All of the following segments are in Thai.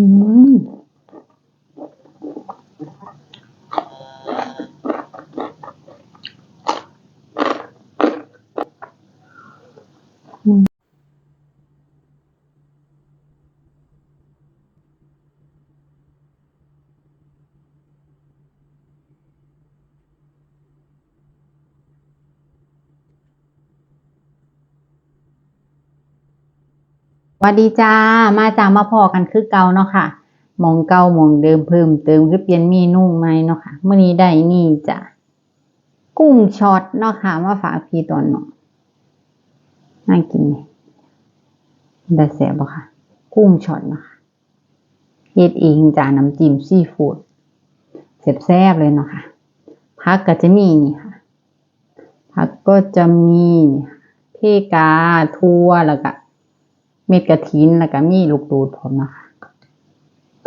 อื วัสดีจ้า มาจ้ามาพอกันคือเก่าเนาะค่ะ มองเก่ามองเดิมเพิ่มเติมคือเปลี่ยนเมนูใหมเนาะค่ะเมื้อนี้ได้นี่จ้ะกุ้งช็อตเนาะค่ะมาฝากพี่ตอนเนาะน่ากินไหมได้แซ่บบ่ค่ะ กุ้งช็อตเนาะค่ะเฮ็ดเองจ้าน้ำจิ้มซีฟู้ดแซ่บๆเลยเนาะค่ะผักก็จะมีนี่ค่ะผักก็จะมีนี่ค่ะเพกาทั่วแล้วก็ เม็ดกระถินแล้วก็มีลูกตูดพร้อมนะคะ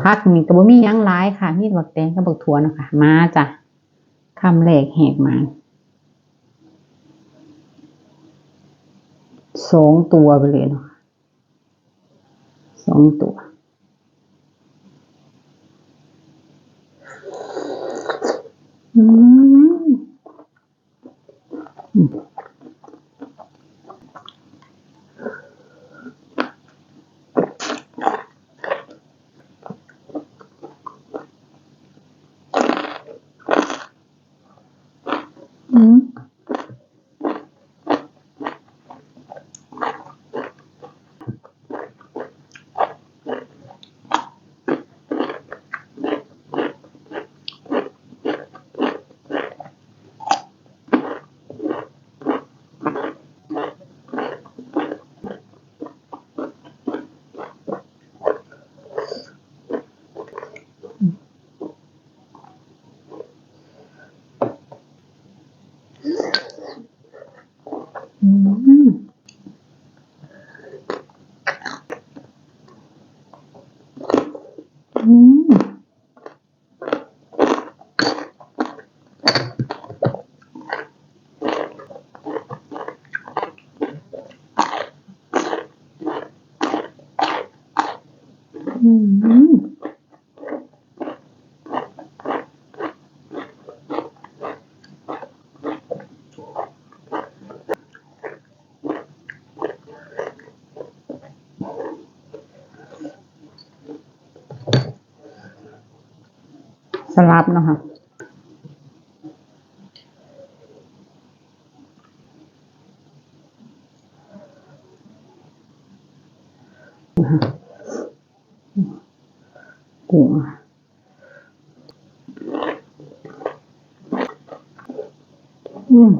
พักนี่ก็บ่มียังหลายค่ะ มีบักแตงกับบักถั่วเนะคะมาจ้ะคำแรกแหกมาสองตัวไปเลยเนาะคะสองตัวอืม สลับเนาะค่ะกุ้งอืม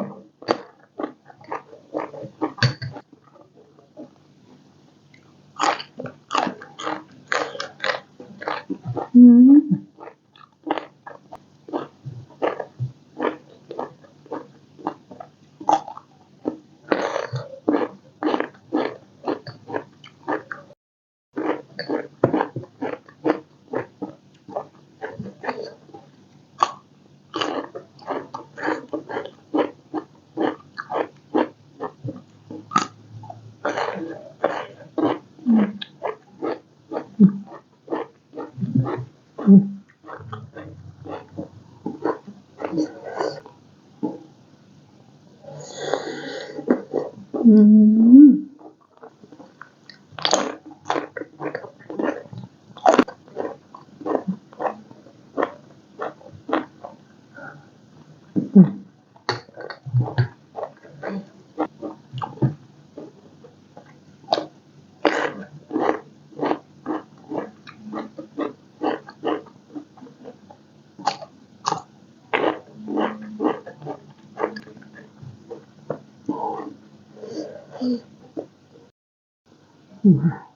อื ม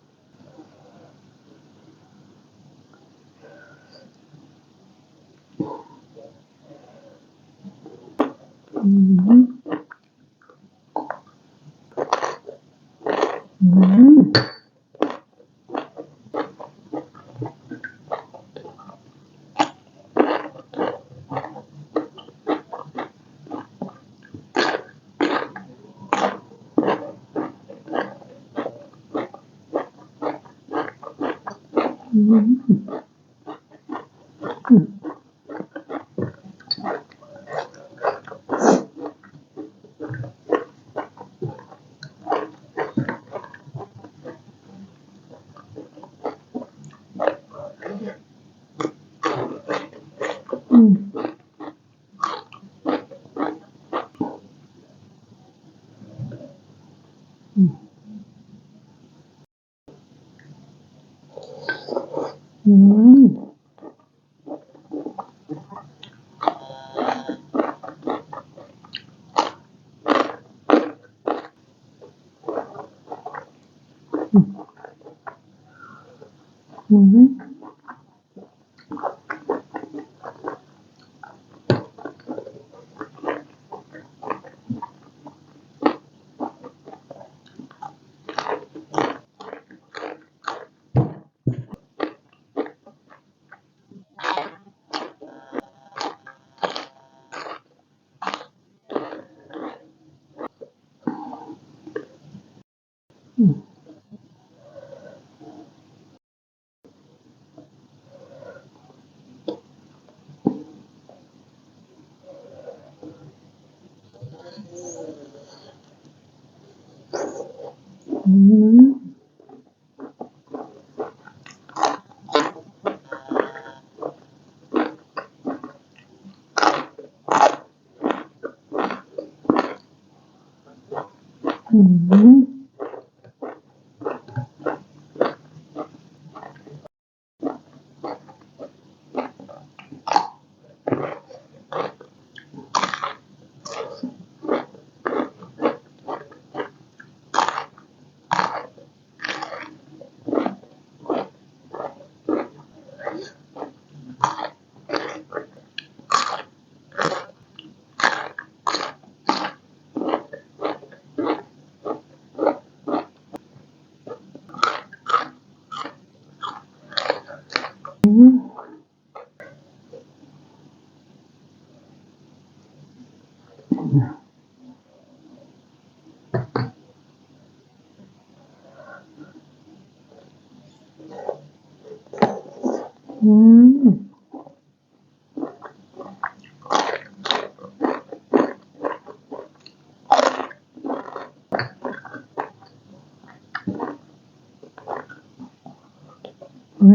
Mm-hmm. อืมอื ม อื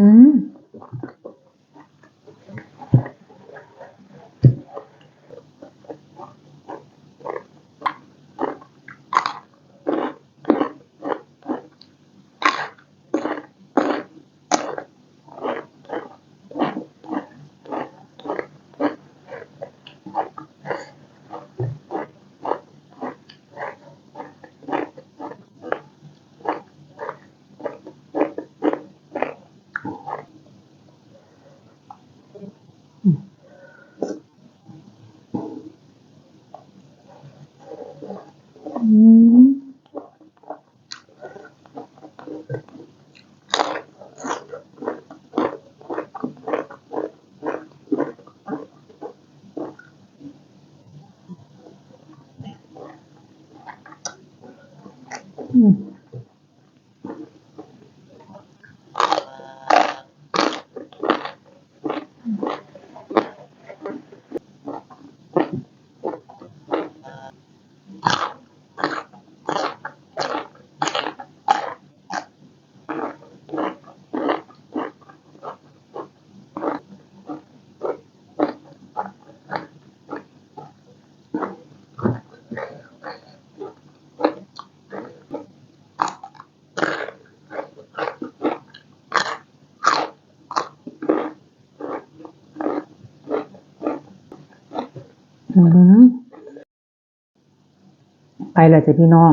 ไปแล้วจ้ะพี่น้อง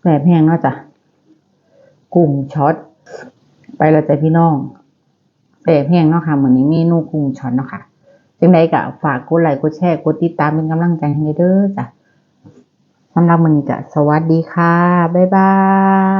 แสบแห้งเนาะจ้ะกุ้งช็อต ไปแล้วจ้ะพี่น้องแสบแห้งเนาะค่ะเหมือนนี้เมนูกุ้งช็อตเนาะค่ะจังใดก็ฝากกดไลค์กดแชร์กดติดตามเป็นกำลังใจให้เด้อจ้ะสำหรับวันนี้ก็สวัสดีค่ะ บ๊ายบาย